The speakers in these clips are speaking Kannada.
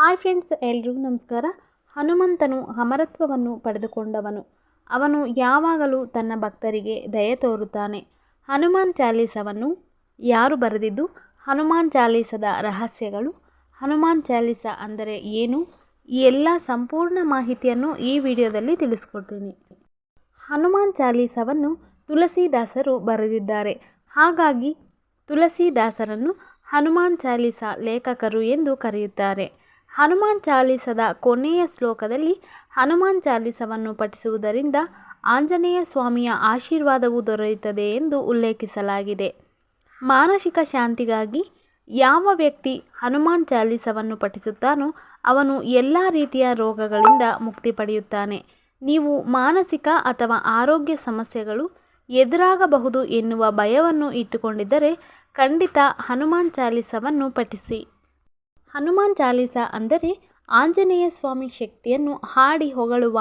ಹಾಯ್ ಫ್ರೆಂಡ್ಸ್, ಎಲ್ರಿಗೂ ನಮಸ್ಕಾರ. ಹನುಮಂತನು ಅಮರತ್ವವನ್ನು ಪಡೆದುಕೊಂಡವನು. ಅವನು ಯಾವಾಗಲೂ ತನ್ನ ಭಕ್ತರಿಗೆ ದಯೆ ತೋರುತ್ತಾನೆ. ಹನುಮಾನ್ ಚಾಲೀಸವನ್ನು ಯಾರು ಬರೆದಿದ್ದು? ಹನುಮಾನ್ ಚಾಲೀಸದ ರಹಸ್ಯಗಳು? ಹನುಮಾನ್ ಚಾಲೀಸ ಅಂದರೆ ಏನು? ಈ ಎಲ್ಲ ಸಂಪೂರ್ಣ ಮಾಹಿತಿಯನ್ನು ಈ ವಿಡಿಯೋದಲ್ಲಿ ತಿಳಿಸ್ಕೊಡ್ತೀನಿ. ಹನುಮಾನ್ ಚಾಲೀಸವನ್ನು ತುಳಸಿದಾಸರು ಬರೆದಿದ್ದಾರೆ. ಹಾಗಾಗಿ ತುಳಸಿದಾಸರನ್ನು ಹನುಮಾನ್ ಚಾಲೀಸ ಲೇಖಕರು ಎಂದು ಕರೆಯುತ್ತಾರೆ. ಹನುಮಾನ್ ಚಾಲೀಸದ ಕೊನೆಯ ಶ್ಲೋಕದಲ್ಲಿ ಹನುಮಾನ್ ಚಾಲೀಸವನ್ನು ಪಠಿಸುವುದರಿಂದ ಆಂಜನೇಯ ಸ್ವಾಮಿಯ ಆಶೀರ್ವಾದವು ದೊರೆಯುತ್ತದೆ ಎಂದು ಉಲ್ಲೇಖಿಸಲಾಗಿದೆ. ಮಾನಸಿಕ ಶಾಂತಿಗಾಗಿ ಯಾವ ವ್ಯಕ್ತಿ ಹನುಮಾನ್ ಚಾಲೀಸವನ್ನು ಪಠಿಸುತ್ತಾನೋ ಅವನು ಎಲ್ಲ ರೀತಿಯ ರೋಗಗಳಿಂದ ಮುಕ್ತಿ ಪಡೆಯುತ್ತಾನೆ. ನೀವು ಮಾನಸಿಕ ಅಥವಾ ಆರೋಗ್ಯ ಸಮಸ್ಯೆಗಳು ಎದುರಾಗಬಹುದು ಎನ್ನುವ ಭಯವನ್ನು ಇಟ್ಟುಕೊಂಡಿದ್ದರೆ ಖಂಡಿತ ಹನುಮಾನ್ ಚಾಲೀಸವನ್ನು ಪಠಿಸಿ. ಹನುಮಾನ್ ಚಾಲೀಸ ಅಂದರೆ ಆಂಜನೇಯ ಸ್ವಾಮಿ ಶಕ್ತಿಯನ್ನು ಹಾಡಿ ಹೊಗಳುವ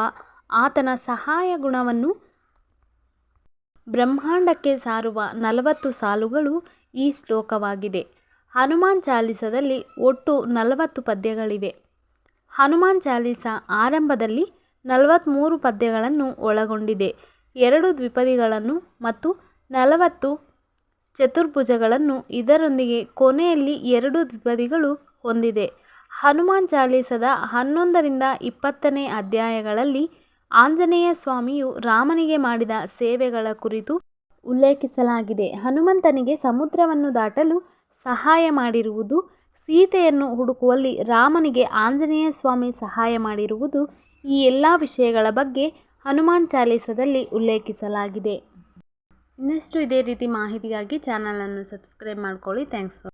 ಆತನ ಸಹಾಯ ಗುಣವನ್ನು ಬ್ರಹ್ಮಾಂಡಕ್ಕೆ ಸಾರುವ ನಲವತ್ತು ಸಾಲುಗಳು ಈ ಶ್ಲೋಕವಾಗಿದೆ. ಹನುಮಾನ್ ಚಾಲೀಸದಲ್ಲಿ ಒಟ್ಟು ನಲವತ್ತು ಪದ್ಯಗಳಿವೆ. ಹನುಮಾನ್ ಚಾಲೀಸ ಆರಂಭದಲ್ಲಿ ನಲವತ್ತ್ಮೂರು ಪದ್ಯಗಳನ್ನು ಒಳಗೊಂಡಿದೆ. ಎರಡು ದ್ವಿಪದಿಗಳನ್ನು ಮತ್ತು ನಲವತ್ತು ಚತುರ್ಭುಜಗಳನ್ನು ಇದರೊಂದಿಗೆ ಕೊನೆಯಲ್ಲಿ ಎರಡು ದ್ವಿಪದಿಗಳು ಹೊಂದಿದೆ. ಹನುಮಾನ್ ಚಾಲೀಸದ ಹನ್ನೊಂದರಿಂದ ಇಪ್ಪತ್ತನೇ ಅಧ್ಯಾಯಗಳಲ್ಲಿ ಆಂಜನೇಯ ಸ್ವಾಮಿಯು ರಾಮನಿಗೆ ಮಾಡಿದ ಸೇವೆಗಳ ಕುರಿತು ಉಲ್ಲೇಖಿಸಲಾಗಿದೆ. ಹನುಮಂತನಿಗೆ ಸಮುದ್ರವನ್ನು ದಾಟಲು ಸಹಾಯ ಮಾಡಿರುವುದು, ಸೀತೆಯನ್ನು ಹುಡುಕುವಲ್ಲಿ ರಾಮನಿಗೆ ಆಂಜನೇಯ ಸ್ವಾಮಿ ಸಹಾಯ ಮಾಡಿರುವುದು ಈ ಎಲ್ಲ ವಿಷಯಗಳ ಬಗ್ಗೆ ಹನುಮಾನ್ ಚಾಲೀಸದಲ್ಲಿ ಉಲ್ಲೇಖಿಸಲಾಗಿದೆ. ಇನ್ನಷ್ಟು ಇದೇ ರೀತಿ ಮಾಹಿತಿಗಾಗಿ ಚಾನಲನ್ನು ಸಬ್ಸ್ಕ್ರೈಬ್ ಮಾಡ್ಕೊಳ್ಳಿ. Thanks for